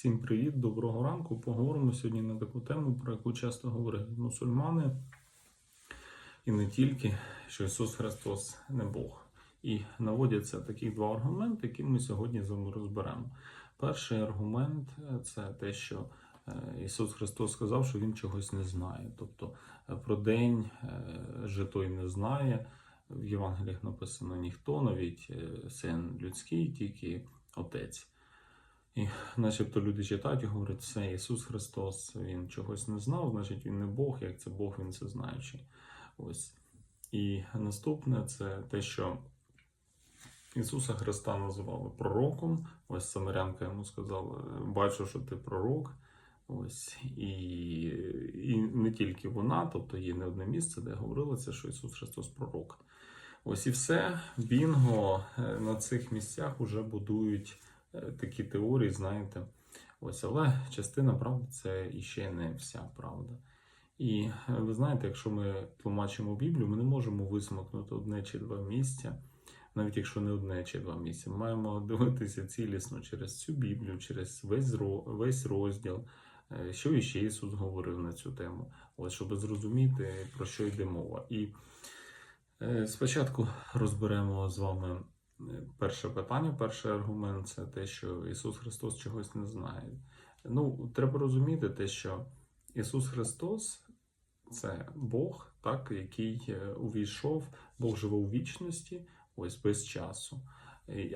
Всім привіт, доброго ранку. Поговоримо сьогодні на таку тему, про яку часто говорять мусульмани, і не тільки, що Ісус Христос не Бог. І наводяться такі два аргументи, які ми сьогодні з вами розберемо. Перший аргумент це те, що е, Ісус Христос сказав, що Він чогось не знає. Тобто е, про день е, же той не знає. В Євангеліях написано ніхто, навіть син людський, тільки Отець. І начебто люди читають і говорять, все, Ісус Христос, Він чогось не знав, значить Він не Бог, як це Бог, Він все знаючий. Ось. І наступне це те, що Ісуса Христа називали пророком. Ось Самарянка йому сказала: бачу, що ти пророк. Ось і, і не тільки вона, тобто є не одне місце, де говорилося, що Ісус Христос пророк. Ось і все. Бінго е, на цих місцях вже будують такі теорії, знаєте. Ось, але частина правди це іще не вся правда. І е, ви знаєте, якщо ми тлумачимо Біблію, ми не можемо висмикнути одне чи два місця, навіть якщо не одне чи два місця. Ми маємо дивитися цілісно через цю Біблію, через весь, розділ, е, що іще Ісус говорив на цю тему, ось щоб зрозуміти, про що йде мова. І е, спочатку розберемо з вами перше питання. Перший аргумент це те, що Ісус Христос чогось не знає. Ну, треба розуміти те, що Ісус Христос це Бог, так, який е, увійшов, Бог живе у вічності, ось без часу.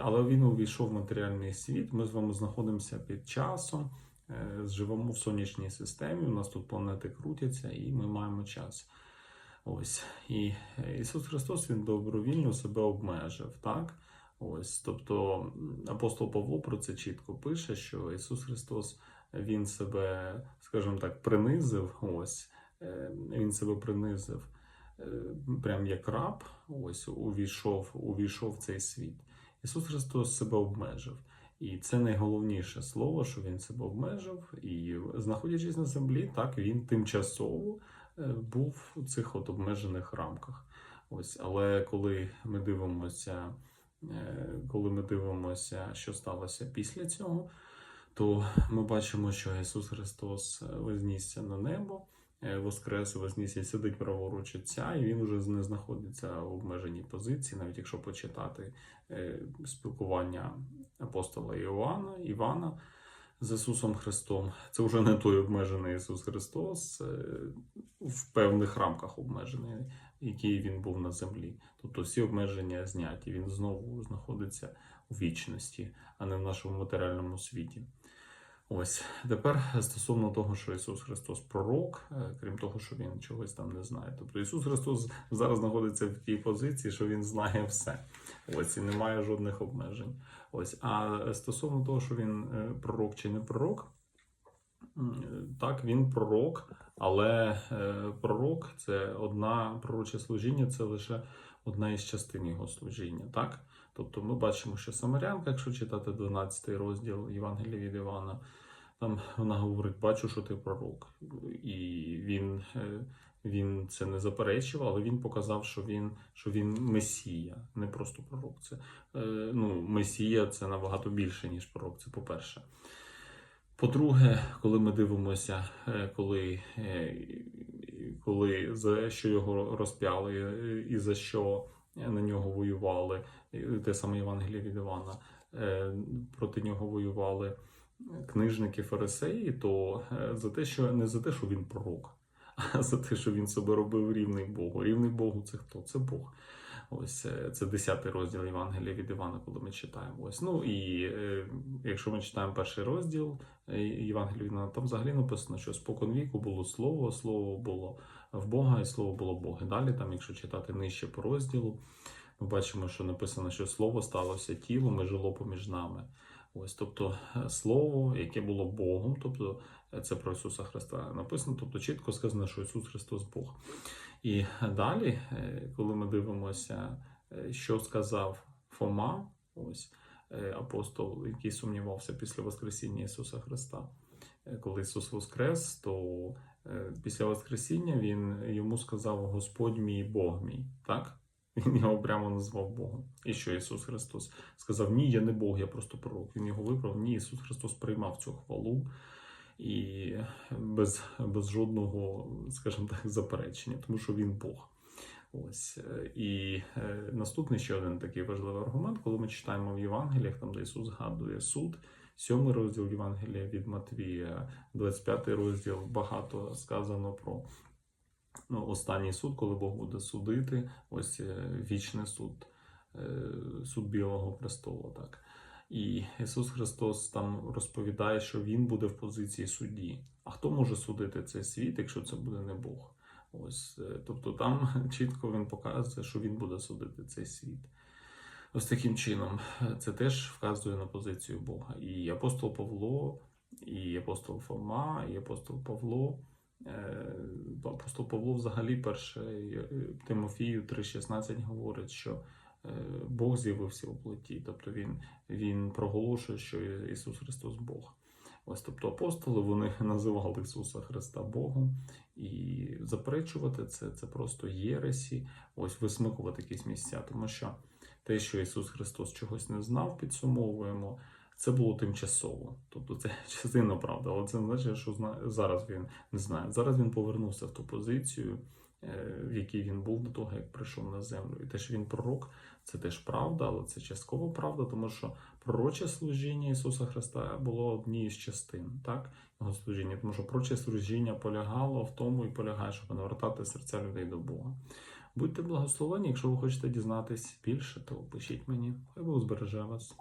Але він увійшов в матеріальний світ. Ми з вами знаходимося під часом, е, живемо в сонячній системі. У нас тут планети крутяться, і ми маємо час. Ось. І Ісус Христос він добровільно себе обмежив, так? Ось, тобто апостол Павло про це чітко пише, що Ісус Христос він себе, скажімо так, принизив. Ось е, він себе принизив, е, прям як раб. Ось увійшов, увійшов в цей світ. Ісус Христос себе обмежив. І це найголовніше слово, що він себе обмежив. І знаходячись на землі, так він тимчасово е, був у цих от обмежених рамках. Ось, але коли ми дивимося, коли ми дивимося, що сталося після цього, то ми бачимо, що Ісус Христос е, вознісся на небо, е, воскрес, вознісся сидить праворуч Отця, і він уже не знаходиться в обмеженій позиції, навіть якщо почитати е, спілкування апостола Іоанна, Івана з Ісусом Христом. Це вже не той обмежений Ісус Христос е, в певних рамках обмежений, який він був на землі. Тобто всі обмеження зняті. Він знову знаходиться у вічності, а не в нашому матеріальному світі. Ось тепер стосовно того, що Ісус Христос пророк, е, крім того, що Він чогось там не знає. Тобто Ісус Христос зараз знаходиться в тій позиції, що Він знає все. Ось і немає жодних обмежень. Ось, а стосовно того, що він е, пророк чи не пророк, так, він пророк, але е, пророк це одна пророче служіння, це лише одна із частин його служіння. Так? Тобто ми бачимо, що Самарянка, якщо читати 12 розділ Євангелія від Івана, там вона говорить: бачу, що ти пророк. І він, е, він це не заперечив, але він показав, що він, що він месія, не просто пророк. Це, е, ну, месія це набагато більше, ніж пророк. Це по-перше. По-друге, коли ми дивимося, е, коли, е, коли за що його розп'яли е, і за що на нього воювали, те саме Євангеліє від Івана, проти нього воювали книжники фарисеї, то за те, що не за те, що він пророк, а за те, що він себе робив рівний Богу. Рівний Богу це хто? Це Бог. Ось е, це 10 розділ Євангелія від Івана, коли ми читаємо. Ось ну і е, якщо ми читаємо перший розділ е, Євангелія від Івана, там взагалі написано, що спокон віку було слово, слово було в Бога, і слово було Бог. І далі, там, якщо читати нижче по розділу, ми бачимо, що написано, що слово сталося тілом і жило поміж нами. Ось, тобто е, слово, яке було Богом, тобто це про Ісуса Христа написано, тобто чітко сказано, що Ісус Христос Бог. І далі, е, коли ми дивимося, е, що сказав Фома, ось е, апостол, який сумнівався після Воскресіння Ісуса Христа, коли Ісус Воскрес, то після Воскресіння Він йому сказав Господь мій Бог мій. Так? Він його прямо назвав Богом. І що Ісус Христос сказав: Ні, я не Бог, я просто пророк. Він його виправ. Ні, Ісус Христос приймав цю хвалу і без, без жодного, скажімо так, заперечення, тому що він Бог. Ось е, і е, наступний ще один такий важливий аргумент, коли ми читаємо в Євангеліях, там де Ісус згадує суд, сьомий розділ Євангелія від Матвія, 25 розділ, багато сказано про ну, останній суд, коли Бог буде судити, ось е, вічний суд, е, суд Білого престола. Так. І Ісус Христос там розповідає, що Він буде в позиції судді. А хто може судити цей світ, якщо це буде не Бог? Ось, е, тобто там чітко він показує, що він буде судити цей світ. Ось таким чином, е, це теж вказує на позицію Бога. І апостол Павло, і апостол Фома, і апостол Павло. е, Апостол Павло взагалі перше е, Тимофію 3,16 говорить, що Бог з'явився у плоті. Тобто він, він проголошує, що Ісус Христос Бог. Ось тобто апостоли вони називали Ісуса Христа Богом, і заперечувати це, це просто єресі, ось висмикувати якісь місця, тому що те, що Ісус Христос чогось не знав, підсумовуємо, це було тимчасово. Тобто це частина правди, але це не значить, що зараз він не знає. Зараз він повернувся в ту позицію, е, в якій він був до того, як прийшов на землю. І те, що він пророк, це теж правда, але це частково правда, тому що пророче служіння Ісуса Христа було однією з частин, так? Його служіння, тому що пророче служіння полягало в тому і полягає, щоб навертати серця людей до Бога. Будьте благословені, якщо ви хочете дізнатись більше, то пишіть мені, хай Бог збереже вас.